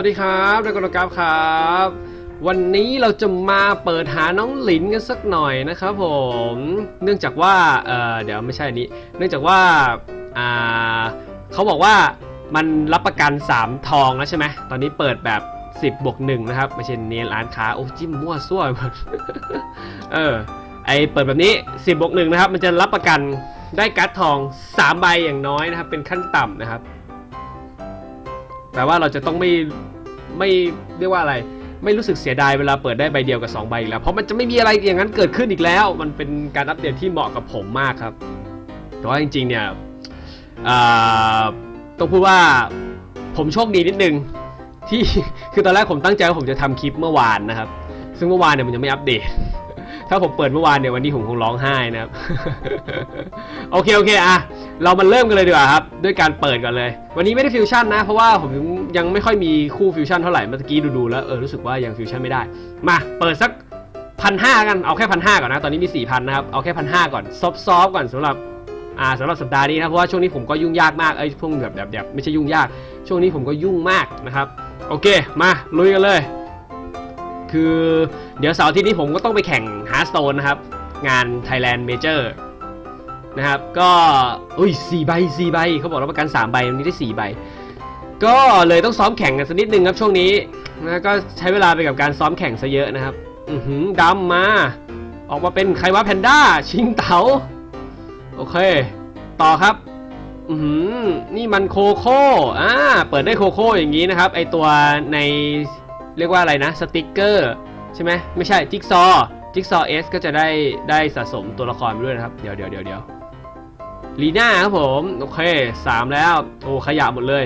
วัสดีครับนักรกราฟครับ วันนี้เราจะมาเปิดหาน้องหลินกันสักหน่อยนะครับผม เนื่องจากว่า เออเดี๋ยวไม่ใช่อันนี้ เนื่องจากว่า อ่าเขาบอกว่ามันรับประกัน 3 ทองแล้วใช่ไหม ตอนนี้เปิดแบบ 10บวกหนึ่งนะครับ ไม่ใช่เนียนร้านค้า โอ้จิ้มมั่วซั่วไปหมดเออ ไอเปิดแบบนี้ 10บวกหนึ่งนะครับ มันจะรับประกันได้การ์ดทอง 3 ใบอย่างน้อยนะครับ เป็นขั้นต่ำนะครับ แปลว่าเราจะต้องไม่ไม่เรียกว่าอะไร ไม่รู้สึกเสียดายเวลาเปิดได้ใบเดียวกับ 2 ใบอีกแล้ว เพราะมันจะไม่มีอะไรอย่างนั้นเกิดขึ้นอีกแล้ว มันเป็นการอัปเดตที่เหมาะกับผมมากครับแต่ว่าจริงๆเนี่ยต้องพูดว่าผมโชคดีนิดนึงที่คือตอนแรกผมตั้งใจว่าผมจะทำคลิปเมื่อวานนะครับ ซึ่งเมื่อวานเนี่ยมันยังไม่อัปเดต ถ้าผมเปิดเมื่อวานเนี่ยวันนี้ผมคงร้องไห้นะครับ โอเคโอเคอะเรามาเริ่มกันเลยดีกว่าครับ ด้วยการเปิดก่อนเลย วันนี้ไม่ได้ฟิวชั่นนะ เพราะว่าผมยังไม่ค่อยมีคู่ฟิวชั่นเท่าไหร่เมื่อกี้ดูๆแล้วเออรู้สึกว่ายังฟิวชั่นไม่ได้ มาเปิดสักพันห้ากันเอาแค่พันห้าก่อนนะ ตอนนี้มีสี่พันนะครับ เอาแค่พันห้าก่อนซอฟซอฟก่อนสำหรับอ่าสำหรับสัปดาห์นี้นะเพราะว่าช่วงนี้ผมก็ยุ่งยากมากเอ้พวกแบบแบบแบบไม่ใช่ยุ่งยาก ช่วงนี้ผมก็ยุ่งมากนะครับ โอเค มาลุยกันเลย คือเดี๋ยวเสาร์ที่นี้ผมก็ต้องไปแข่งฮาร์ t สโตนนะครับ งาน Thailand Major นะครับก็อุ้ยสี่ใบสี่ใบเขาบอกรับประกัน 3 ใบวันนี้ได้ 4 ใบ ก็เลยต้องซ้อมแข่งกันสักนิดนึงครับช่วงนี้นะก็ใช้เวลาไปกับการซ้อมแข่งซะเยอะนะครับ อือหือดำมา ออกมาเป็นใครวะแพนด้าชิงเต๋าโอเค ต่อครับ อือหือนี่มันโคโค่อ่าเปิดได้โคโค่อย่างนี้นะครับ ไอตัวใน เรียกว่าอะไรนะสติกเกอร์ใช่ไหมไม่ใช่จิ๊กซอจิ๊กซอเอสก็จะได้ได้สะสมตัวละครไปด้วยนะครับ เดี๋ยวเดี๋ยวเดี๋ยวเดี๋ยวลีน่าครับผม โอเคสามแล้ว โอ้ขยะหมดเลย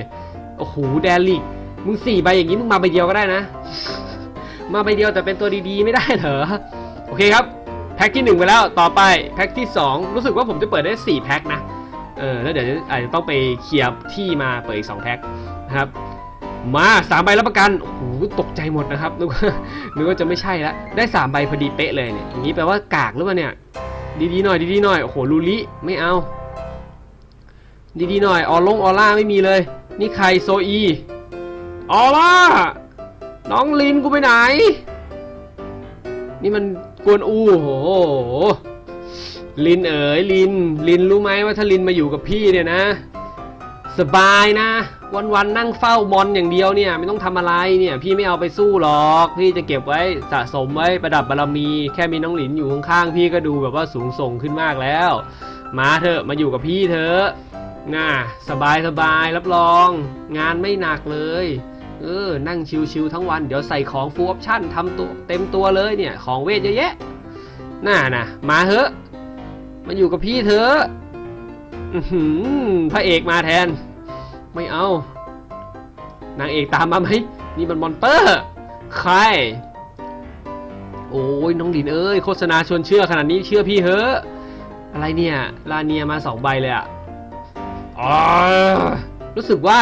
โอ้โหแดลิกมึงสี่ใบอย่างนี้มึงมาใบเดียวก็ได้นะ มาใบเดียวแต่เป็นตัวดีๆ ไม่ได้เหรอ โอเคครับ แพ็คที่หนึ่งไปแล้วต่อไปแพ็คที่สองรู้สึกว่าผมจะเปิดได้สี่แพ็คนะ เออแล้วเดี๋ยวอาจจะต้องไปเคลียร์ที่มาเปิดอีก 2 แพ็คนะครับ มาสามใบรับประกันโอ้โหตกใจหมดนะครับนึกว่านึกว่าจะไม่ใช่ละได้สามใบพอดีเป๊ะเลยเนี่ยอย่างนี้แปลว่ากากหรือเปล่าเนี่ยดีๆหน่อยดีๆหน่อยโอ้โหลูลิไม่เอา ดีๆหน่อยออลงออร่าไม่มีเลย นี่ใครโซอีออร่าน้องลินกูไปไหน นี่มันกวนอูโอ้โหลินเอ๋ยลินลินรู้ไหมว่าถ้าลินมาอยู่กับพี่เนี่ยนะ สบายนะ วันๆนั่งเฝ้ามอนอย่างเดียวเนี่ยไม่ต้องทำอะไรเนี่ย พี่ไม่เอาไปสู้หรอกพี่จะเก็บไว้สะสมไว้ประดับบารมี แค่มีน้องหลินอยู่ข้างๆพี่ก็ดูแบบว่าสูงส่งขึ้นมากแล้ว มาเถอะมาอยู่กับพี่เถอะน่าสบายสบายรับรอง งานไม่หนักเลยเออนั่งชิวๆทั้งวันเดี๋ยวใส่ของฟูลออปชั่นทำตัวเต็มตัวเลยเนี่ยของเวทเยอะแยะน่านะมาเถอะมาอยู่กับพี่เถอะอื้อหือ พระเอกมาแทน ไม่เอา นางเอกตามมาไหมนี่มันมอนเตอร์ใคร โอ้ยน้องดินเอ้ยโฆษณาชวนเชื่อขนาดนี้เชื่อพี่เถอะอะไรเนี่ยลาเนียมาสองใบเลยอะอ๋อรู้สึกว่า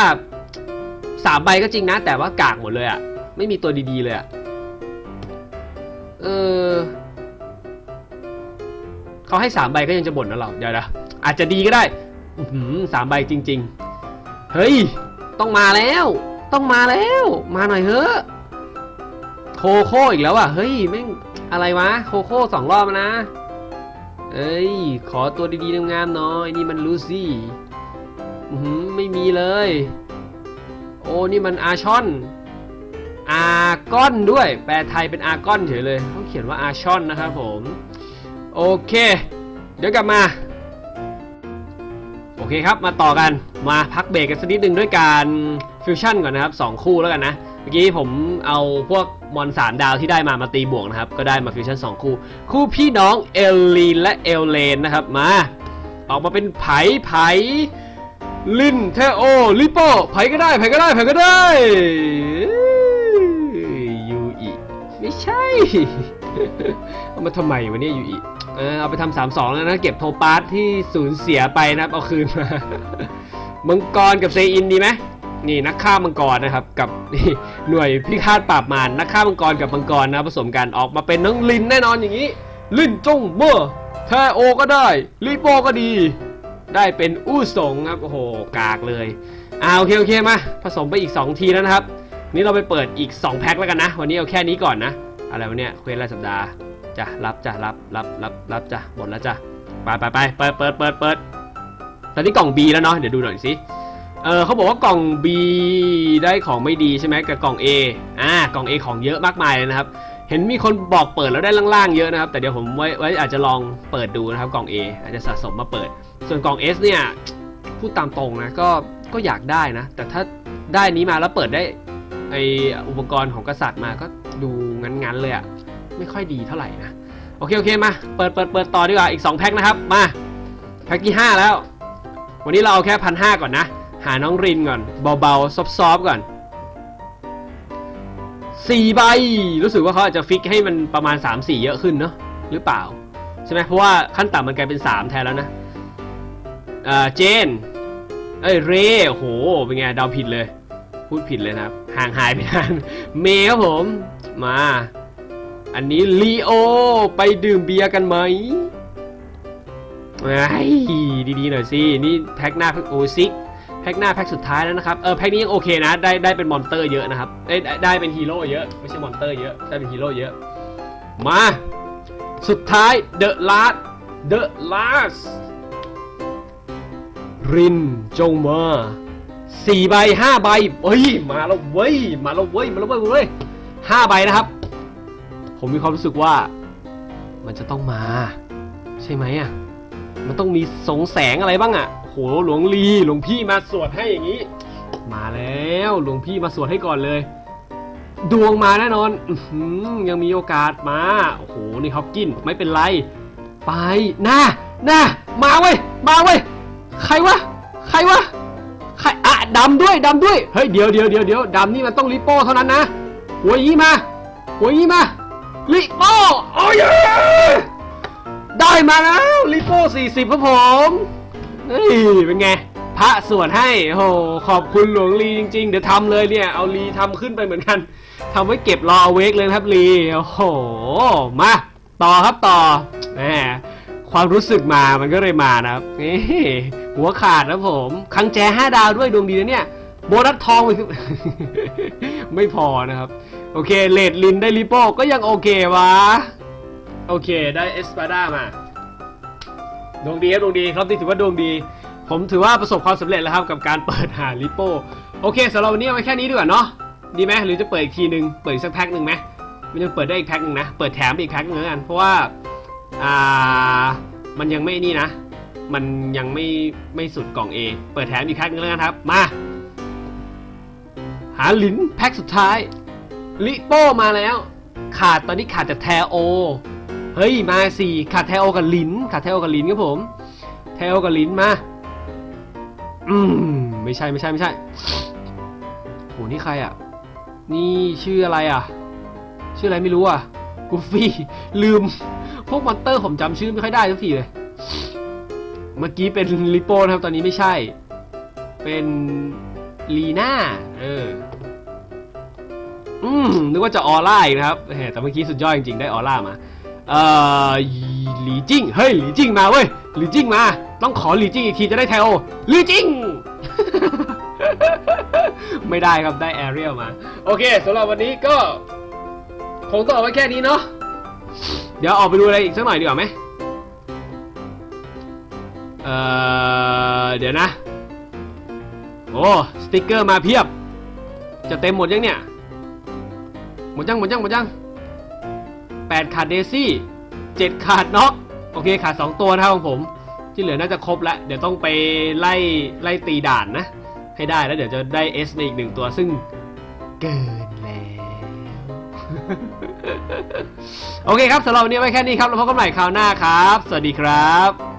สามใบก็จริงนะ แต่ว่ากากหมดเลยอะไม่มีตัวดีๆเลยอะเออเขาให้สามใบก็ยังจะบ่นนะเราเดี๋ยวนะ อาจจะดีก็ได้สามใบจริง ๆ เฮ้ย ต้องมาแล้ว ต้องมาแล้ว มาหน่อยเถอะโคโค่อีกแล้วอะ เฮ้ยแม่งอะไรวะ โคโค่สองรอบนะ เอ้ย ขอตัวดีๆงามๆหน่อยนี่มันลูซี่ไม่มีเลย โอ้นี่มันอาชอน อาก้อนด้วย แปลไทยเป็นอาก้อนเฉยเลยเขาเขียนว่าอาชอนนะครับผม โอเค เดี๋ยวกลับมา เคครับ มาต่อกันมาพักเบรกกันสักนิดหนึ่งด้วยการฟิวชั่นก่อนนะครับ 2 คู่แล้วกันนะ เมื่อกี้ผมเอาพวกมอนสามดาวที่ได้มามาตีบวกนะครับ ก็ได้มาฟิวชั่น 2 คู่ คู่พี่น้องเอลลีนและเอลเลนนะครับ มา ออกมาเป็นไผ่ไผ่ลินเทโอลิโปไผ่ก็ได้ไผ่ก็ได้ไผ่ก็ได้ยูอิไม่ใช่ เอามาทำไมวะเนี่ยยูอิเออเอาไปทำสามสองแล้วนะ เก็บโทปาสที่สูญเสียไปนะครับเอาคืนมา มังกรกับเซอินดีไหมนี่นักฆ่ามังกรนะครับ กับนี่หน่วยพิฆาตปราบมารนักฆ่ามังกรกับมังกรนะผสมกันออกมาเป็นน้องลินแน่นอนอย่างนี้ ลินจงเมื่อแทโอก็ได้ลิโปก็ดี ได้เป็นอู้สงครับโอ้โหกากเลยเอาโอเคโอเคมาผสมไปอีก 2 ทีแล้วนะครับ นี่เราไปเปิดอีก 2 แพ็คแล้วกันนะ วันนี้เอาแค่นี้ก่อนนะ อะไรวะเนี่ยเควสรายสัปดาห์ จ้ะรับจ้ะรับรับรับรับจ้ะหมดแล้วจ้ะไปไปไปเปิดเปิดเปิดเปิดตอนนี้กล่อง B แล้วเนาะเดี๋ยวดูหน่อยสิเออเขาบอกว่ากล่อง B ได้ของไม่ดีใช่ไหมกับกล่อง A อ่ากล่อง A ของเยอะมากมายเลยนะครับ เห็นมีคนบอกเปิดแล้วได้ล่างๆเยอะนะครับ แต่เดี๋ยวผมไว้ไว้อาจจะลองเปิดดูนะครับกล่อง A อาจจะสะสมมาเปิด ส่วนกล่อง S เนี่ยพูดตามตรงนะก็ก็อยากได้นะ แต่ถ้าได้นี้มาแล้วเปิดได้ไออุปกรณ์ของกษัตริย์มาก็ดูงั้นๆเลยอะ ไม่ค่อยดีเท่าไหร่นะโอเคโอเคมาเปิดเปิดเปิดต่อดีกว่าอีก 2 แพ็คนะครับมาแพ็คที่ 5 แล้ว วันนี้เราเอาแค่พันห้าก่อนนะ หาน้องรินก่อนเบาๆซอฟๆก่อนสี่ใบรู้สึกว่าเขาอาจจะฟิกให้มันประมาณ 3 4 เยอะขึ้นเนาะหรือเปล่าใช่ไหมเพราะว่าขั้นต่ำมันกลายเป็น 3 แทนแล้วนะเออเจนเอ้ยเรโอ้โหเป็นไงเดาผิดเลย พูดผิดเลยนะครับห่างหายไปนานเมย์ครับผมมา อันนี้ลีโอไปดื่มเบียร์กันไหมไอ้ดีๆหน่อยสิ นี่แพ็คหน้าแพ็คโอซิกแพ็คหน้าแพ็คสุดท้ายแล้วนะครับ เออแพ็คนี้ยังโอเคนะ ได้ได้เป็นมอนเตอร์เยอะนะครับ ได้ได้เป็นฮีโร่เยอะ ไม่ใช่มอนเตอร์เยอะ ได้เป็นฮีโร่เยอะ มา สุดท้าย The Last The Last รินจงมาสี่ใบห้าใบเฮ้ย มาแล้วเว้ย มาแล้วเว้ย มาแล้วเว้ยเว้ยห้าใบนะครับ ผมมีความรู้สึกว่า มันจะต้องมา ใช่ไหมอะ มันต้องมีสงแสงอะไรบ้างอะโหหลวงลีหลวงพี่มาสวดให้อย่างนี้ มาแล้วหลวงพี่มาสวดให้ก่อนเลย ดวงมาแน่นอนอยังมีโอกาสมาโอ้โหนี่ฮอกกินไม่เป็นไร ไปหน้าหน้ามาเว้ยมาเว้ยใครวะใครวะใครอะดำด้วยดำด้วยเฮ้ยเดี๋ยวเดี๋ยวเดี๋ยวเดี๋ยวดำนี่มันต้องลิโป้เท่านั้นนะหัวยี่มาหัวยี่มา ลิโป้โอ้ยได้มาแล้วลิโป้40ครับผมเฮ้ยเป็นไง พระส่วดให้โอ้โหขอบคุณหลวงลีจริง ๆ เดี๋ยวทำเลยเนี่ย เอาลีทำขึ้นไปเหมือนกันทำไว้เก็บรอเอาเวกเลยครับลีโอ้โหมาต่อครับต่อแหมความรู้สึกมามันก็เลยมานะครับนี่หัวขาดนะผมคังแจห้าดาวด้วยดวงดีนะเนี่ย โบนัสทองไปคือไม่พอนะครับ โอเคเลดลินได้ลิโป้ก็ยังโอเควะ โอเคได้เอสปาด้ามา ดวงดีครับดวงดีครับนี่ถือว่าดวงดี ผมถือว่าประสบความสำเร็จแล้วครับกับการเปิดหาลิโป้โอเคสำหรับวันนี้เอาไว้แค่นี้ดีกว่าเนาะดีไหมหรือจะเปิดอีกทีหนึ่งเปิดอีกสักแพ็คหนึ่งไหมมันยังเปิดได้อีกแพ็คหนึ่งนะเปิดแถมอีกแพ็คหนึงแล้วกันเพราะว่าอ่ามันยังไม่นี่นะ มันยังไม่ไม่สุดกล่อง A เปิดแถมอีกแพ็คหนึงแล้วกันครับ มา หาหลินแพ็คสุดท้าย ลิโป้มาแล้ว ขาดตอนนี้ขาดแต่แทโอ เฮ้ยมาสี่ขาดแทโอกับลินขาดแทโอกับลินครับผม แทโอกับลินมา อืมไม่ใช่ไม่ใช่ไม่ใช่โหนี่ใครอะ นี่ชื่ออะไรอะ ชื่ออะไรไม่รู้อะกูฟี่ลืม พวกมอนเตอร์ผมจำชื่อไม่ค่อยได้ทุกทีเลย เมื่อกี้เป็นลิโป้นะครับตอนนี้ไม่ใช่ เป็นลีน่าเออ อืมนึกว่าจะออร่าอีกนะครับแต่เมื่อกี้สุดยอดจริงๆ ได้ออร่ามา เอ่อหลีจิ้ง เฮ้ยหลีจิ้งมาเว้ยหลีจิ้งมา ต้องขอหลีจิ้งอีกทีจะได้แทโอหลีจิ้ง ไม่ได้ครับได้แอเรียลมา โอเคสำหรับวันนี้ก็คงต้องเอาไว้แค่นี้เนาะ เดี๋ยวออกไปดูอะไรอีกสักหน่อยดีกว่าไหมเอ่อ เดี๋ยวนะ โอ้ สติกเกอร์มาเพียบ จะเต็มหมดยังเนี่ย หมดยังหมดยังหมดยังแปดขาดเดซี่เจ็ดขาดน็อกโอเคขาดสองตัวนะครับของผม ที่เหลือน่าจะครบแล้ว เดี๋ยวต้องไปไล่ไล่ตีด่านนะ ให้ได้แล้วเดี๋ยวจะได้ S มาอีกหนึ่งตัวซึ่งเกินแล้วโอเคครับสำหรับวันนี้ไว้แค่นี้ครับ แล้วพบกันใหม่คราวหน้าครับ สวัสดีครับ